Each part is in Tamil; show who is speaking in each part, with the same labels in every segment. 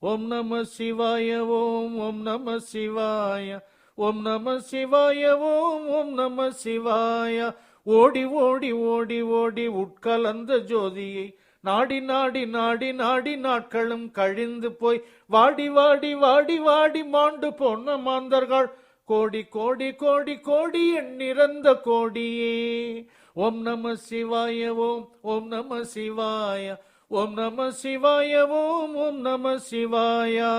Speaker 1: ஓம் நம சிவாய ஓம் ஓம் நம சிவாய ஓம் நம சிவாய ஓம் ஓம் நம சிவாய. ஓடி ஓடி ஓடி ஓடி உட்கலந்த ஜோதியை நாடி நாடி நாடி நாடி நாட்களும் கழிந்து போய் வாடி வாடி வாடி வாடி மாண்டு போன மாந்தர்கள். கோடி கோடி கோடி கோடி நிறந்த கோடியே. ஓம் நம சிவாய ஓம் ஓம் நம சிவாய. ஓம் நம சிவாய ஓம் ஓம் நம சிவாயா.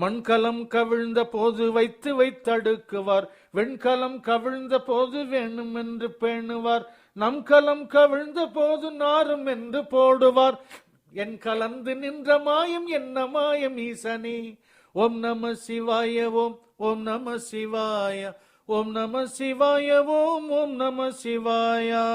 Speaker 1: மண்கலம் கவிழ்ந்த போது வைத்து வைத்தடுக்குவார். வெண்கலம் கவிழ்ந்த போது வேணும் என்று பேணுவார். நம் கலம் கவிழ்ந்த போது நாரும் என்று போடுவார். என் கலந்து நின்ற மாயம் என்ன மாயம் ஈசனே? ஓம் நம சிவாய ஓம் ஓம் நம சிவாய. ஓம் நம சிவாய ஓம் ஓம் நம சிவாயா.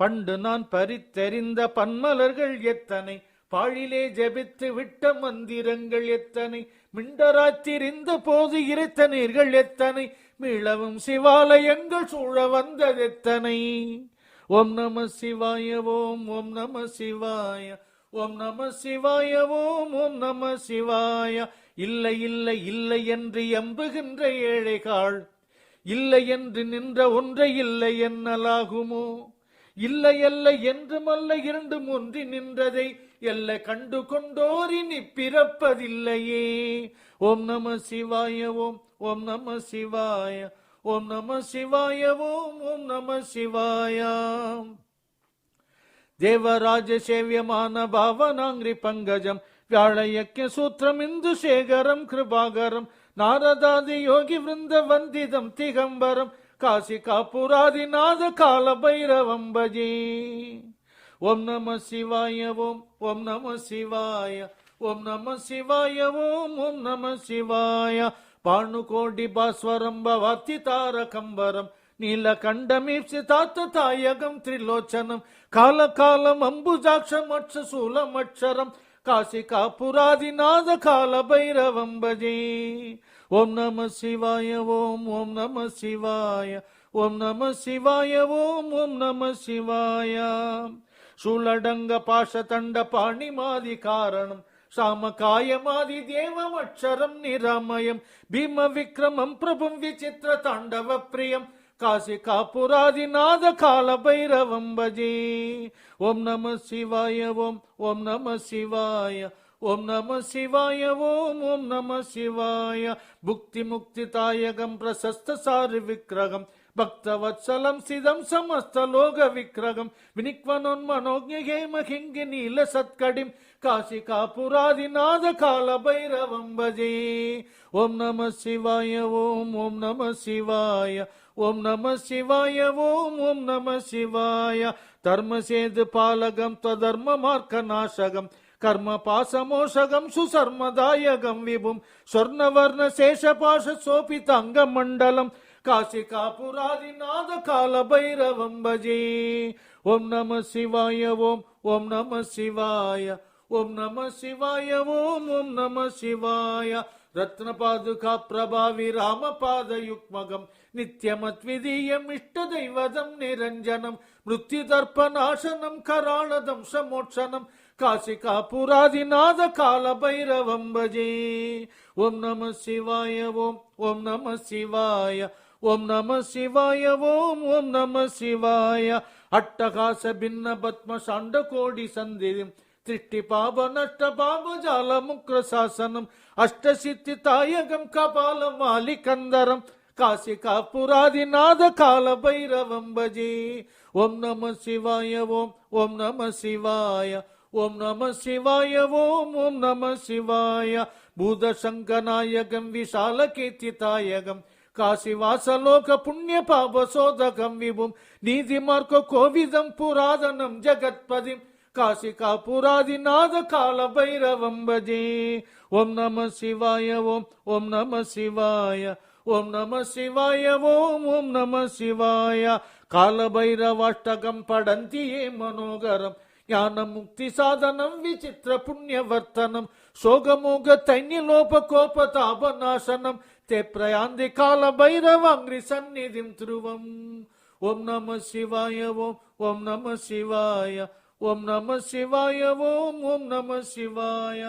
Speaker 1: பண்டு நான் பறித்தறிந்த பன்மலர்கள் எத்தனை? பாழிலே ஜெபித்து விட்ட மந்திரங்கள் எத்தனை? மிண்டராத்திரிந்த போது இறைத்தனீர்கள் எத்தனை? மீளவும் சிவாலயங்கள் சூழ வந்ததெத்தனை ஓம் நம சிவாய ஓம் ஓம் நம சிவாய ஓம் நம சிவாய ஓம் ஓம் நம சிவாய. இல்லை இல்லை இல்லை என்று எம்புகின்ற ஏழைகாள் இல்லை என்று நின்ற ஒன்றை இல்லை என்னலாகுமோ இல்லை அல்ல என்றுமல்ல இரண்டு ஒன்றி நின்றதை எல்ல கண்டு கொண்டோரினி பிறப்பதில்லையே ஓம் நம சிவாய ஓம் ஓம் நம சிவாய ஓம் நம சிவாய ஓம் ஓம் நம சிவாயாம் தேவராஜ சேவியமான பாவனாங்கிரி பங்கஜம் வியாழயக்கிய சூத்திரம் இந்து சேகரம் கிருபாகரம் நாரதாதி யோகி விருந்த வந்திதம் திகம்பரம் காசி காப்புராதிநாத கால பைரவம் பஜே ஓம் நம சிவாய ஓம் ஓம் நம சிவாய ஓம் நம சிவாய ஓம் ஓம் நம சிவாய. பாணுகோடி பாஸ்வரம் பவாத்தி தாரகம்பரம் நீலகண்டமீப்சிதாத்த தாயகம் திரிலோச்சனம் கால காலம் அம்புஜாட்சம் அட்ச சூலம் அட்சரம் காசி காப்புராதிநாத கால பைரவம் பஜே. ஓம் நம சிவாய ஓம் ஓம் நம சிவாய ஓம் நம சிவாய ஓம் ஓம் நம சிவாய. சூலடங்க பாஷ தண்ட பாணி மாதி காரணம் சாமகாயமாதி தேவம் அக்ஷரம் நிராமயம் பீம விக்ரமம் பிரபும் விசித்திர தாண்டவ பிரியம். காசி காப்புராதிநாத கால பைரவம் பஜே ஓம் நம சிவாய ஓம் ஓம் நம சிவாய ஓம் நம சிவாய ஓம் ஓம் நம சிவாய புக்தி முக்தி தாயகம் பிரசஸ்த சாரு விக்கிரகம் பக்தவத்சலம் சிதம் சமஸ்த லோக விக்கிரகம் வினிக்வனோன்மனோஜே மகிங்கி நீல சத்கடிம் காசி காபுராதிநாத கால பைரவம் பஜே ஓம் நம சிவாய ஓம் ஓம் நம சிவாய. தர்ம சேது பாலகம் தர்ம மார்க்க நாசகம் கர்ம பாசமோஷகம் சுசர்மதாயகம் விபும். ஸ்வர்ணவர்ண சேஷபாஷ சோபித அங்க மண்டலம். காசி காபுராதிநாத கால பைரவம் பஜே. ஓம் நம சிவாய ஓம் ஓம் நம சிவாய. ஓம் நம சிவாய ஓம் ஓம் நம சிவாய. ரத்ன பாதுகா பிரபாவி ராமபாத யுக்மகம் நித்யமத்விதீயம் இஷ்ட தெய்வதம் நிரஞ்சனம் மிருத்யு தர்ப்ப நாசனம் கராளதம் சமோட்சனம் காசிகா புராதிநாத கால பைரவம் பஜே ஓம் நம சிவாய ஓம் ஓம் நம சிவாய ஓம் நம சிவாய ஓம் ஓம் நம சிவாய. அட்டகாச பின்ன பத்ம சாண்ட கோடி சந்திரம் திருஷ்டி பாப நஷ்ட பாப ஜால முக்ர சாசனம் அஷ்ட சித்தி தாயகம் கபாலம் மாலி கந்தரம் காசி காப்புராதிநாத கால பைரவம் பஜே. ஓம் நம சிவாய ஓம் ஓம் நம சிவாய ஓம் நம சிவாய ஓம் ஓம் நம சிவாய. பூத சங்கநாயகம் விஷால கீர்த்தி தாயகம் காசிவாசலோக புண்ணிய பாப சோதகம் விபும் நீதி மார்க்க கோவிதம் புராதனம் కాశికాపురాదినాథ కాల భైరవంబజే ఓం నమ శివాయ ఓం ఓం నమ శివాయ ఓం నమ శివాయ ఓం ఓం నమ శివాయ. కాలభైరవాష్టకం పడంతి ఏ మనోగరం జ్ఞాన ముక్తి సాధనం విచిత్ర పుణ్యవర్తనం శోగమోగ తైన్య లోప కోప తైన్యలోపకోపతాపనాశనం తే ప్రయాంది కాల కాలభైరవాంగ్రి సన్నిధిం ధ్రువం. ఓం నమ శివాయ ఓం ఓం నమ శివాయ. ओम नमः शिवाय ओम ओम नमः शिवाय।